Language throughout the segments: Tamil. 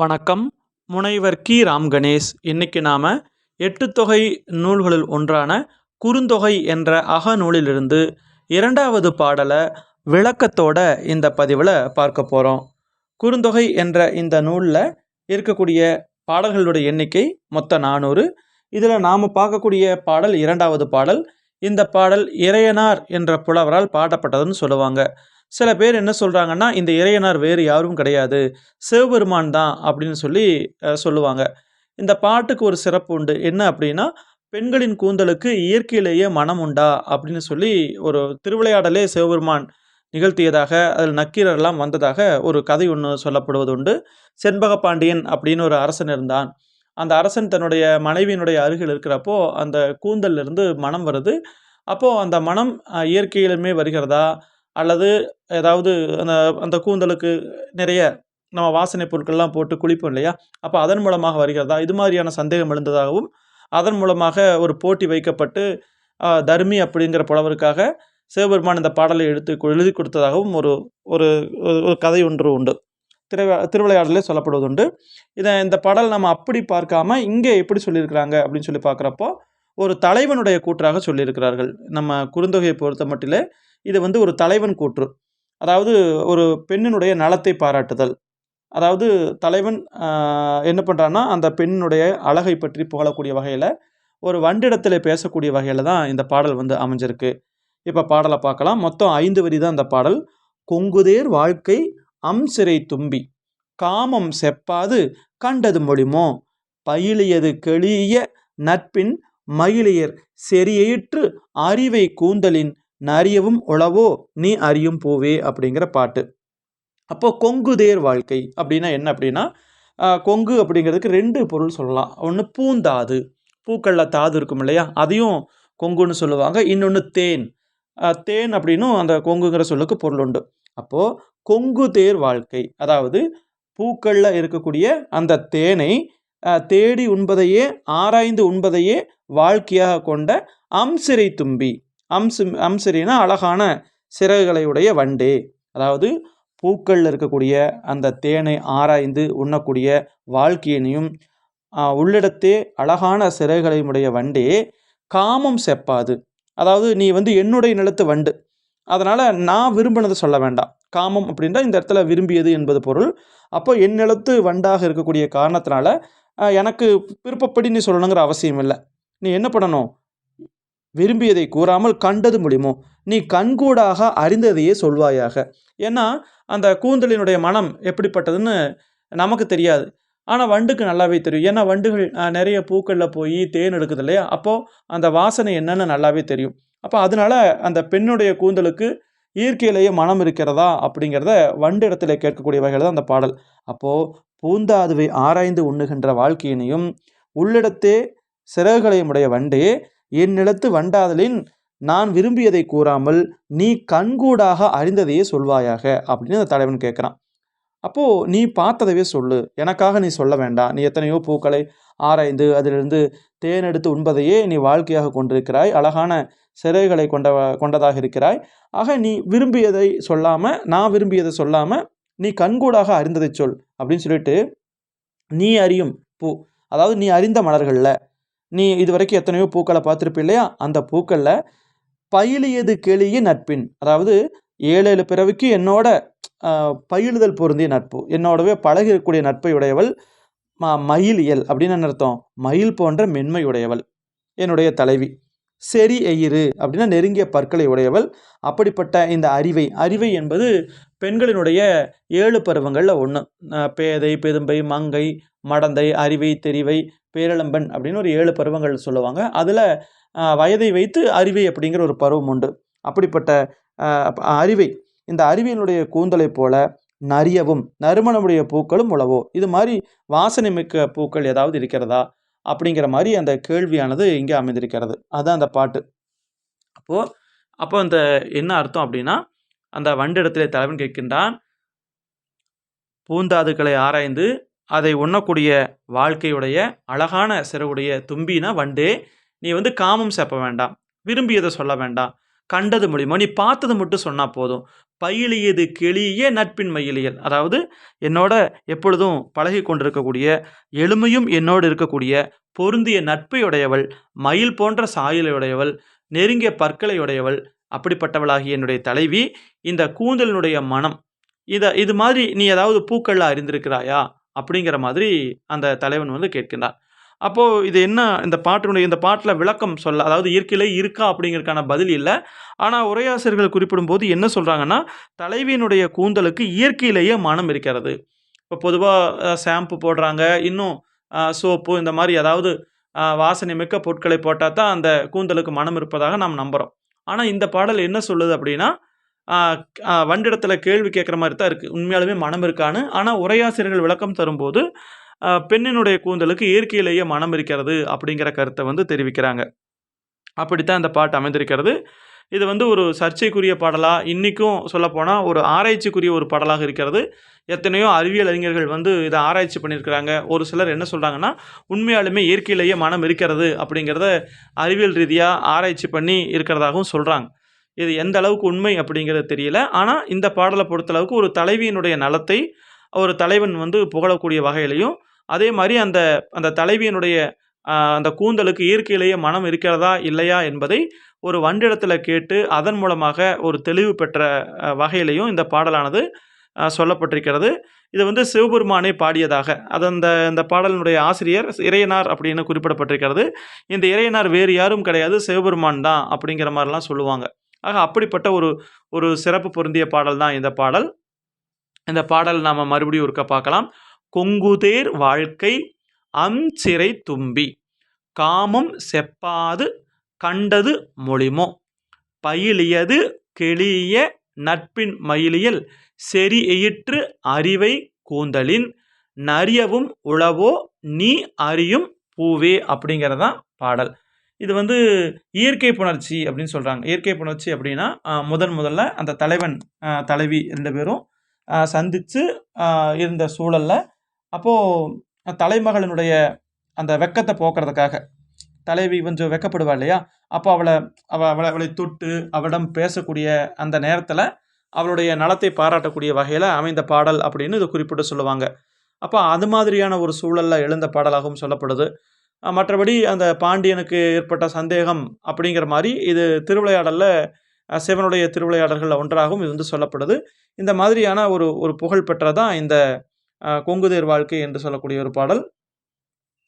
வணக்கம். முனைவர் கி. ராம் கணேஷ். இன்னைக்கு நாம் எட்டுத்தொகை நூல்களில் ஒன்றான குறுந்தொகை என்ற அகநூலிலிருந்து இரண்டாவது பாடலை விளக்கத்தோட இந்த பதிவில் பார்க்க போகிறோம் குறுந்தொகை என்ற இந்த நூலில் இருக்கக்கூடிய பாடல்களுடைய எண்ணிக்கை மொத்த நானூறு. இதில் நாம் பார்க்கக்கூடிய பாடல் இரண்டாவது பாடல். இந்த பாடல் இறையனார் என்ற புலவரால் பாடப்பட்டதுன்னு சொல்லுவாங்க. சில பேர் என்ன சொல்கிறாங்கன்னா இந்த இறையனார் வேறு யாரும் கிடையாது. சிவபெருமான் தான் அப்படின்னு சொல்லி சொல்லுவாங்க. இந்த பாட்டுக்கு ஒரு சிறப்பு உண்டு. என்ன அப்படின்னா பெண்களின் கூந்தலுக்கு இயற்கையிலேயே மனம் உண்டா? அப்படின்னு சொல்லி ஒரு திருவிளையாடலே சிவபெருமான் நிகழ்த்தியதாக அதில் நக்கீரர்லாம் வந்ததாக ஒரு கதை ஒன்று சொல்லப்படுவது உண்டு. செண்பக பாண்டியன் அப்படின்னு ஒரு அரசன் இருந்தான். அந்த அரசன் தன்னுடைய மனைவியினுடைய அருகில் இருக்கிறப்போ அந்த கூந்தல்லிருந்து மனம் வருது. அப்போது அந்த மனம் இயற்கையிலுமே வருகிறதா? அல்லது ஏதாவது அந்த அந்த கூந்தலுக்கு நிறைய நம்ம வாசனை பொருட்கள்லாம் போட்டு குளிப்போம் இல்லையா? அப்போ அதன் மூலமாக வருகிறதா? இது மாதிரியான சந்தேகம் எழுந்ததாகவும் அதன் மூலமாக ஒரு போட்டி வைக்கப்பட்டு தர்மி அப்படிங்கிற புலவருக்காக சிவபெருமான் இந்த பாடலை எடுத்து எழுதி கொடுத்ததாகவும் ஒரு ஒரு ஒரு கதை ஒன்று உண்டு. திரு திருவிளையாடலே சொல்லப்படுவதுண்டு. இதை இந்த பாடல் நம்ம அப்படி பார்க்காம இங்கே எப்படி சொல்லியிருக்கிறாங்க அப்படின்னு சொல்லி பார்க்குறப்போ ஒரு தலைவனுடைய கூற்றாக சொல்லியிருக்கிறார்கள். நம்ம குறுந்தொகையை பொறுத்த மட்டிலே இது வந்து ஒரு தலைவன் கூற்று. அதாவது ஒரு பெண்ணினுடைய நலத்தை பாராட்டுதல். அதாவது தலைவன் என்ன பண்ணுறான்னா அந்த பெண்ணினுடைய அழகை பற்றி புகழக்கூடிய வகையில் ஒரு வண்டிடத்தில் பேசக்கூடிய வகையில் தான் இந்த பாடல் வந்து அமைஞ்சிருக்கு. இப்போ பாடலை பார்க்கலாம். மொத்தம் ஐந்து வரி தான் இந்த பாடல். கொங்குதேர் வாழ்க்கை அம்சிறை தும்பி. காமம் செப்பாது கண்டது மொழிமோ? பயிலியது கெளிய நட்பின் மயிலியர் செறியிற்று அறிவை கூந்தலின் நறியவும் உளவோ நீ அறியும் பூவே அப்படிங்கிற பாட்டு. அப்போ கொங்குதேர் வாழ்க்கை அப்படின்னா என்ன அப்படின்னா கொங்கு அப்படிங்கிறதுக்கு ரெண்டு பொருள் சொல்லலாம். ஒன்று பூந்தாது பூக்களில் தாது இருக்கும் இல்லையா? அதையும் கொங்குன்னு சொல்லுவாங்க. இன்னொன்று தேன். தேன் அப்படின்னும் அந்த கொங்குங்கிற சொல்லுக்கு பொருள் உண்டு. அப்போது கொங்கு தேர் வாழ்க்கை அதாவது பூக்களில் இருக்கக்கூடிய அந்த தேனை தேடி உண்பதையே ஆராய்ந்து உண்பதையே வாழ்க்கையாக கொண்ட அம்சிறை தும்பி. அம்சு அம்சரினா அழகான சிறகுகளை உடைய வண்டே. அதாவது பூக்களில் இருக்கக்கூடிய அந்த தேனை ஆராய்ந்து உண்ணக்கூடிய வாழ்க்கையினையும் உள்ளிடத்தே அழகான சிறகுகளையுடைய வண்டே காமம் செப்பாது. அதாவது நீ வந்து என்னுடைய நிலத்து வண்டு. அதனால் நான் விரும்பினதை சொல்ல வேண்டாம். காமம் அப்படின்றா இந்த இடத்துல விரும்பியது என்பது பொருள். அப்போ என் நிலத்து வண்டாக இருக்கக்கூடிய காரணத்தினால எனக்கு விருப்பப்படி நீ சொல்லணுங்கிற அவசியம் இல்லை நீ என்ன பண்ணணும்? விரும்பியதை கூறாமல் கண்டது முடியுமோ? நீ கண்கூடாக அறிந்ததையே சொல்வாயாக. ஏன்னா அந்த கூந்தலினுடைய மனம் எப்படிப்பட்டதுன்னு நமக்கு தெரியாது. ஆனால் வண்டுக்கு நல்லாவே தெரியும். ஏன்னா வண்டுகள் நிறைய பூக்களில் போய் தேன் எடுக்குது இல்லையா? அப்போது அந்த வாசனை என்னென்னு நல்லாவே தெரியும். அப்போ அதனால அந்த பெண்ணுடைய கூந்தலுக்கு இயற்கையிலேயே மனம் இருக்கிறதா அப்படிங்கிறத வண்டு இடத்துல கேட்கக்கூடிய வகையில் தான் அந்த பாடல். அப்போது பூந்தாதுவை ஆராய்ந்து உண்ணுகின்ற வாழ்க்கையினையும் உள்ளிடத்தே சிறகுகளையும் உடைய வண்டே என் நிலத்து வண்டாதலின் நான் விரும்பியதை கூறாமல் நீ கண்கூடாக அறிந்ததையே சொல்வாயாக அப்படின்னு அந்த தலைவன் கேட்குறான். அப்போது நீ பார்த்ததவே சொல்லு. எனக்காக நீ சொல்ல வேண்டாம். நீ எத்தனையோ பூக்களை ஆராய்ந்து அதிலிருந்து தேன் எடுத்து உண்பதையே நீ வாழ்க்கையாக கொண்டிருக்கிறாய். அழகான சிறைகளை கொண்ட கொண்டதாக இருக்கிறாய். ஆக நீ விரும்பியதை சொல்லாமல் நான் விரும்பியதை சொல்லாமல் நீ கண்கூடாக அறிந்ததை சொல் அப்படின்னு சொல்லிட்டு நீ அறியும் பூ அதாவது நீ அறிந்த மலர்களில் நீ இதுவரைக்கும் எத்தனையோ பூக்களை பார்த்துருப்ப இல்லையா? அந்த பூக்களில் பயிலியது கெளிய நட்பின் அதாவது ஏழு ஏழு பிறவிக்கு என்னோட பயிலுதல் பொருந்திய நட்பு என்னோடவே பழகிருக்கக்கூடிய நட்பை உடையவள் ம- இயல் அப்படின்னு என்ன அர்த்தம்? மயில் போன்ற மென்மை உடையவள் என்னுடைய தலைவி. செரி எயிறு அப்படின்னா நெருங்கிய பற்களை உடையவள். அப்படிப்பட்ட இந்த அறிவை அறிவை என்பது பெண்களினுடைய ஏழு பருவங்களில் ஒன்று பேதை பெதும்பை மங்கை மடந்தை அறிவை தெரிவை பேரளம்பன் அப்படின்னு ஒரு ஏழு பருவங்கள் சொல்லுவாங்க. அதில் வயதை வைத்து அறிவை அப்படிங்கிற ஒரு பருவம் உண்டு. அப்படிப்பட்ட அறிவை இந்த அறிவியினுடைய கூந்தலைப் போல நரியவும் நறுமணமுடைய பூக்களும் உழவோ. இது மாதிரி வாசனை மிக்க பூக்கள் ஏதாவது இருக்கிறதா? அப்படிங்கிற மாதிரி அந்த கேள்வியானது இங்கே அமைந்திருக்கிறது. அதுதான் அந்த பாட்டு. அப்போது அப்போ அந்த என்ன அர்த்தம் அப்படின்னா அந்த வண்டிடத்திலே தலைவன் கேட்கின்றான் பூந்தாதுக்களை ஆராய்ந்து அதை உண்ணக்கூடிய வாழ்க்கையுடைய அழகான சிறவுடைய தும்பினா வண்டே நீ வந்து காமம் சேப்ப வேண்டாம் விரும்பியதை சொல்ல வேண்டாம் கண்டது மூலியமா நீ பார்த்தது மட்டும் சொன்னால் போதும். பயிலியது கெளியே நட்பின் மயிலியல். அதாவது என்னோட எப்பொழுதும் பழகி கொண்டிருக்கக்கூடிய எளிமையும் என்னோடு இருக்கக்கூடிய பொருந்திய நட்பையுடையவள் மயில் போன்ற சாயலையுடையவள் நெருங்கிய பற்களை உடையவள் அப்படிப்பட்டவளாகிய என்னுடைய தலைவி இந்த கூந்தலினுடைய மனம் இதை இது மாதிரி நீ ஏதாவது பூக்களில் அறிந்திருக்கிறாயா அப்படிங்கிற மாதிரி அந்த தலைவன் வந்து கேட்கின்றான் அப்போது இது என்ன இந்த பாட்டினுடைய இந்த பாட்டில் விளக்கம் சொல்ல அதாவது இயற்கையிலே இருக்கா அப்படிங்கிறதுக்கான பதில் இல்லை ஆனால் உரையாசிரியர்கள் குறிப்பிடும்போது என்ன சொல்கிறாங்கன்னா தலைவியினுடைய கூந்தலுக்கு இயற்கையிலேயே மனம் இருக்கிறது. இப்போ பொதுவாக ஷாம்பு போடுறாங்க. இன்னும் சோப்பு இந்த மாதிரி ஏதாவது வாசனை மிக்க பொருட்களை போட்டால் தான் அந்த கூந்தலுக்கு மனம் இருப்பதாக நாம் நம்புகிறோம் ஆனால் இந்த பாடல் என்ன சொல்லுது அப்படின்னா, வண்டிடத்தில் கேள்வி கேட்குற மாதிரி தான் இருக்குது உண்மையாலுமே மனம் இருக்கான்னு. ஆனால் உரையாசிரியர்கள் விளக்கம் தரும்போது, பெண்ணினுடைய கூந்தலுக்கு இயற்கையிலேயே மனம் இருக்கிறது அப்படிங்கிற கருத்தை வந்து தெரிவிக்கிறாங்க. அப்படித்தான் இந்த பாட்டு அமைந்திருக்கிறது. இது வந்து ஒரு சர்ச்சைக்குரிய பாடலாக இன்றைக்கும் சொல்லப்போனால் ஒரு ஆராய்ச்சிக்குரிய ஒரு பாடலாக இருக்கிறது. எத்தனையோ அறிவியல் அறிஞர்கள் வந்து இதை ஆராய்ச்சி பண்ணியிருக்கிறாங்க. ஒரு சிலர் என்ன சொல்கிறாங்கன்னா உண்மையாலுமே இயற்கையிலேயே மனம் இருக்கிறது அப்படிங்கிறத அறிவியல் ரீதியாக ஆராய்ச்சி பண்ணி இருக்கிறதாகவும் சொல்கிறாங்க இது எந்த அளவுக்கு உண்மை அப்படிங்கிறது தெரியல. ஆனால் இந்த பாடலை பொறுத்தளவுக்கு ஒரு தலைவியினுடைய நலத்தை ஒரு தலைவன் வந்து புகழக்கூடிய வகையிலையும் அதே மாதிரி அந்த அந்த தலைவியினுடைய அந்த கூந்தலுக்கு இயற்கையிலேயே மனம் இருக்கிறதா? இல்லையா? என்பதை ஒரு வண்டிடத்தில் கேட்டு, அதன் மூலமாக ஒரு தெளிவு பெற்ற வகையிலையும் இந்த பாடலானது சொல்லப்பட்டிருக்கிறது. இது வந்து சிவபெருமானே பாடியதாக, அது அந்த இந்த பாடலினுடைய ஆசிரியர் இறையனார் அப்படின்னு குறிப்பிடப்பட்டிருக்கிறது. இந்த இறையனார் வேறு யாரும் கிடையாது, சிவபெருமான் தான் அப்படிங்கிற மாதிரிலாம் சொல்லுவாங்க. ஆக அப்படிப்பட்ட ஒரு ஒரு சிறப்பு பொருந்திய பாடல் தான் இந்த பாடல். இந்த பாடல் நாம் மறுபடியும் ஒருக்க பார்க்கலாம். "கொங்குதேர் வாழ்க்கை அம்சிறை தும்பி, காமம் செப்பாது கண்டது மொழிமோ, பயிலியது கெளிய நட்பின் மயிலியல் செறீஇயிற்று அறிவை கூந்தலின், நரியவும் உளவோ நீ அறியும் பூவே" அப்படிங்கிறது தான் பாடல். இது வந்து இயற்கை புணர்ச்சி அப்படின்னு சொல்கிறாங்க இயற்கை புணர்ச்சி அப்படின்னா, முதன் முதல்ல அந்த தலைவன், தலைவி ரெண்டு பேரும் சந்தித்து இருந்த சூழலில் அப்போது தலைமகளினுடைய அந்த வெக்கத்தை போக்குறதுக்காக, தலைவி கொஞ்சம் வெக்கப்படுவா இல்லையா? அப்போ அவளை அவளை அவளை தொட்டு, அவளிடம் பேசக்கூடிய அந்த நேரத்தில் அவளுடைய நலத்தை பாராட்டக்கூடிய வகையில் அமைந்த பாடல் அப்படின்னு இது குறிப்பிட்டு சொல்லுவாங்க. அப்போ அது மாதிரியான ஒரு சூழலில் எழுந்த பாடலாகவும் சொல்லப்படுது. மற்றபடி அந்த பாண்டியனுக்கு ஏற்பட்ட சந்தேகம் அப்படிங்கிற மாதிரி இது திருவிளையாடலில் சிவனுடைய திருவிளையாடல்களில் ஒன்றாகவும் இது வந்து சொல்லப்படுது. இந்த மாதிரியான ஒரு ஒரு புகழ் பெற்றதான் இந்த கொங்குதேர் வாழ்க்கை என்று சொல்லக்கூடிய ஒரு பாடல்.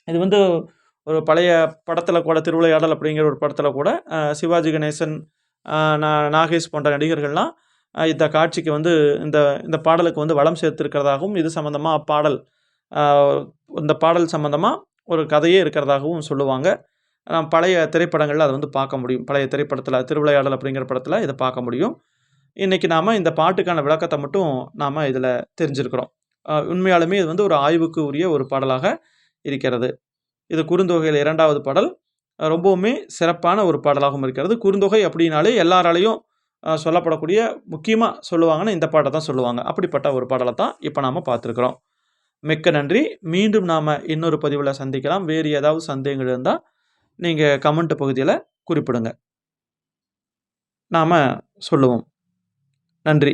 இது வந்து ஒரு பழைய படத்தில் கூட திருவிளையாடல் அப்படிங்கிற ஒரு படத்தில் கூட சிவாஜி கணேசன், நா நாகேஷ் போன்ற நடிகர்கள்லாம் இந்த காட்சிக்கு வந்து இந்த இந்த பாடலுக்கு வந்து வளம் சேர்த்திருக்கிறதாகவும், இது சம்மந்தமாக பாடல் இந்த பாடல் சம்மந்தமாக ஒரு கதையே இருக்கிறதாகவும் சொல்லுவாங்க. நாம் பழைய திரைப்படங்களில் அதை வந்து பார்க்க முடியும். பழைய திரைப்படத்தில் திருவிளையாடல் அப்படிங்கிற படத்தில் இதை பார்க்க முடியும். இன்றைக்கி நாம் இந்த பாட்டுக்கான விளக்கத்தை மட்டும் நாம் இதில் தெரிஞ்சிருக்கிறோம். உண்மையாலுமே இது வந்து ஒரு ஆய்வுக்கு உரிய ஒரு பாடலாக இருக்கிறது. இது குறுந்தொகையில் இரண்டாவது பாடல். ரொம்பவுமே சிறப்பான ஒரு பாடலாகவும் இருக்கிறது. குறுந்தொகை அப்படின்னாலே எல்லாராலையும் சொல்லப்படக்கூடிய முக்கியமாக சொல்லுவாங்கன்னா, இந்த பாட்டை தான் சொல்லுவாங்க. அப்படிப்பட்ட ஒரு பாடலை தான் இப்போ நாம் பார்த்துருக்குறோம் மிக்க நன்றி. மீண்டும் நாம் இன்னொரு பதிவில் சந்திக்கலாம். வேறு ஏதாவது சந்தேகங்கள் இருந்தால் நீங்கள் கமெண்ட் பகுதியில் குறிப்பிடுங்க. நாம் சொல்லுவோம். நன்றி.